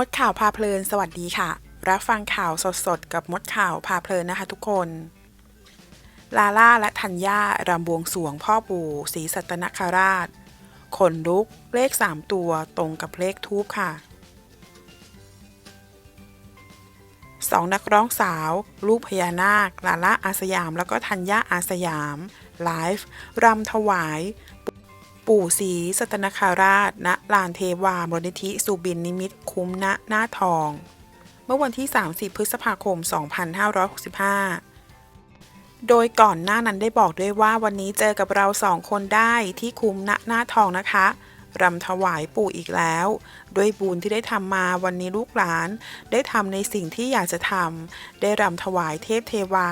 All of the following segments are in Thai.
มดข่าวพาเพลินสวัสดีค่ะ รับฟังข่าวสดๆ กับมดข่าวพาเพลินนะคะทุกคน ลาล่าและธัญญารำบวงสวงพ่อปู่ศรีสัตนคราช ขนลุกเลข 3 ตัวตรงกับเลขทูบค่ะสองนักร้องสาวลูกพญานาค ลาล่าอาสยาม แล้วก็ธัญญาอาสยาม ไลฟ์รำถวาย ปู่ศรีสัตนคาราช ณ ลานเทวามูลนิธิสุบินนิมิตคุ้มณหน้าทอง เมื่อวันที่ 30 พฤษภาคม 2565 โดยก่อนหน้านั้นได้บอกด้วยว่าวันนี้เจอกับเราสองคนได้ที่คุ้มณหน้าทองนะคะรำถวายปู่อีกแล้ว ด้วยบุญที่ได้ทำมาวันนี้ลูกหลาน ได้ทำในสิ่งที่อยากจะทำได้รำถวายเทพเทวา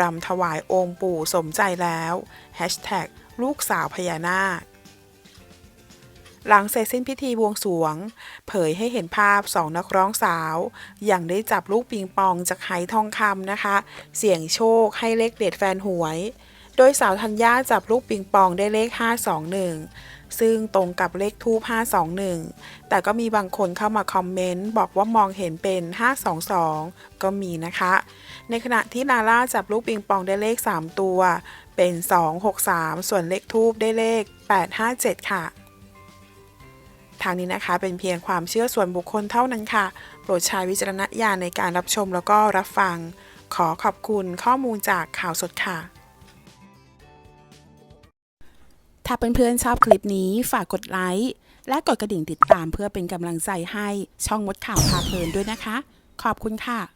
รำถวายองค์ปู่สมใจแล้ว Hashtag ลูกสาวพญานาค หลังเสร็จสิ้นพิธีบวงสรวง เผยให้เห็นภาพสองนักร้องสาว อย่างได้จับลูกปิงปองจากไหทองคำนะคะ เสี่ยงโชคให้เลขเด็ดแฟนหวย โดยสาวธัญญาจับลูกปิงปองได้เลข 521 ซึ่งตรงกับเลขทูป521 แต่ก็มีบางคนเข้ามาคอมเมนต์ บอกว่ามองเห็นเป็น 522 ก็มีนะคะ ในขณะที่ลาล่าจับลูกปิงปองได้เลข 3 ตัว เป็น 263 ส่วนเลขทูปได้เลข 857 ค่ะ ทางนี้นะคะเป็นเพียงความเชื่อส่วนบุคคลเท่านั้นค่ะ โปรดใช้วิจารณญาณในการรับชมแล้วก็รับฟัง ขอขอบคุณข้อมูลจากข่าวสดค่ะ ถ้าเพื่อนๆชอบคลิปนี้ฝากกดไลค์และกดกระดิ่งติดตามเพื่อเป็นกำลังใจให้ช่องมดข่าวพาเพลินด้วยนะคะ ขอบคุณค่ะ